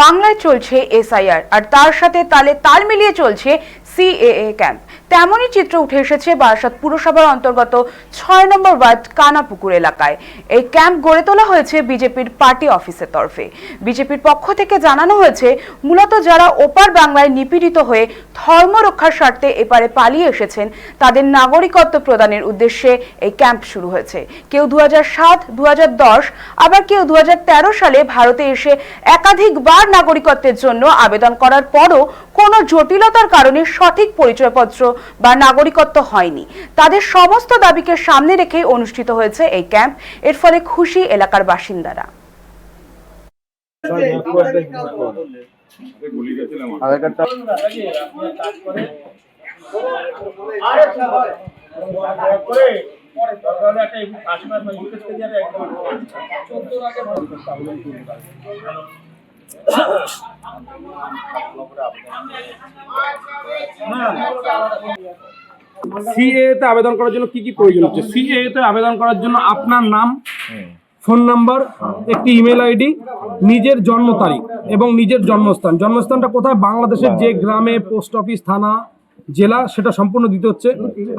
বাংলায় চলছে এসআইআর আর তার সাথে তালে তাল মিলিয়ে চলছে সিএএ ক্যাম্প। তেমনই চিত্র উঠে এসেছে বারাসাত পুরসভার অন্তর্গত ছয় নম্বর ওয়ার্ড কানাপুকুর এলাকায়। এই ক্যাম্প গড়ে তোলা হয়েছে বিজেপির পার্টি অফিসের তরফে। বিজেপির পক্ষ থেকে জানানো হয়েছে, মূলত যারা ওপার বাংলায় নিপীড়িত হয়ে ধর্ম রক্ষার স্বার্থে এপারে পালিয়ে এসেছেন, তাদের নাগরিকত্ব প্রদানের উদ্দেশ্যে এই ক্যাম্প শুরু হয়েছে। কেউ দু সাত দু আবার কেউ দু হাজার তেরো সালে ভারতে এসে একাধিকবার নাগরিকত্বের জন্য আবেদন করার পরও কোনো জটিলতার কারণে সঠিক পরিচয়পত্র বা নাগরিকত্ব হয়নি। তাদের সমস্ত দাবিকে সামনে রেখেই অনুষ্ঠিত হয়েছে এই ক্যাম্প। এর ফলে খুশি এলাকার বাসিন্দারা। সিএ তে আবেদন করার জন্য কি কি প্রয়োজন হচ্ছে? সিএ তে আবেদন করার জন্য আপনার নাম ফোন নাম্বার একটি ইমেল আইডি নিজের জন্ম তারিখ এবং নিজের জন্মস্থান। জন্মস্থানটা কোথায়? বাংলাদেশের যে গ্রামে পোস্ট অফিস থানা জেলা সেটা সম্পূর্ণ দিতে হচ্ছে।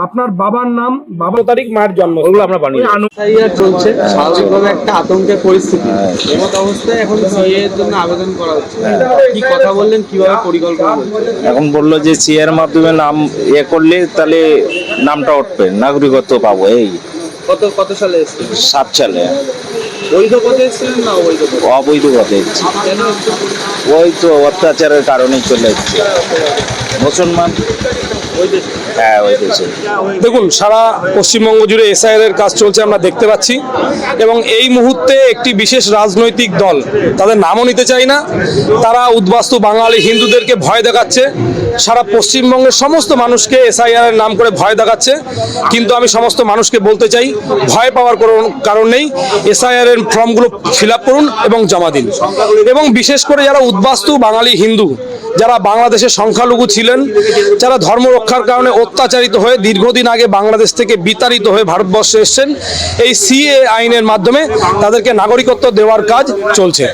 আপনার বাবার নাম বাবার তারিখ মায়ের জন্ম। ওগুলো আমরা বানিয়ে চলছে। স্বাভাবিকভাবে একটা আতঙ্কের পরিস্থিতি। এমত অবস্থায় এখন সিএ এর জন্য আবেদন করা হচ্ছে। কি কথা বললেন কীভাবে পরিকল্পনা এখন বলল যে সিএর মাধ্যমে নাম ইয়ে করলে তাহলে নামটা উঠবে। নাগরিকত্ব পাবো এই। কত কত সালে সাত সালে। বৈধ পথে এসেছিলেন না অবৈধ পথে? অবৈধ পথে? ওই তো অত্যাচারের কারণেই চলে যাচ্ছে মুসলমান হ্যাঁ দেখুন, সারা পশ্চিমবঙ্গ জুড়ে এসআইআর এর কাজ চলছে, আমরা দেখতে পাচ্ছি। এবং এই মুহূর্তে একটি বিশেষ রাজনৈতিক দল, তাদের নামও নিতে চাই না, তারা উদ্বাস্তু বাঙালি হিন্দুদেরকে ভয় দেখাচ্ছে। সারা পশ্চিমবঙ্গের সমস্ত মানুষকে এসআইআর এর নাম করে ভয় দেখাচ্ছে। কিন্তু আমি সমস্ত মানুষকে বলতে চাই, ভয় পাওয়ার কোনো কারণ নেই। এসআইআর এর ফর্মগুলো ফিল করুন এবং জমা দিন। এবং বিশেষ করে যারা উদ্বাস্তু বাঙালি হিন্দু যারা বাংলাদেশের সংখ্যালঘু ছিলেন, যারা ধর্ম রক্ষার কারণে অত্যাচারিত হয়ে দীর্ঘদিন আগে বাংলাদেশ থেকে বিতাড়িত হয়ে ভারতবর্ষে এসছেন, এই সিএ আইনের মাধ্যমে তাদেরকে নাগরিকত্ব দেওয়ার কাজ চলছে।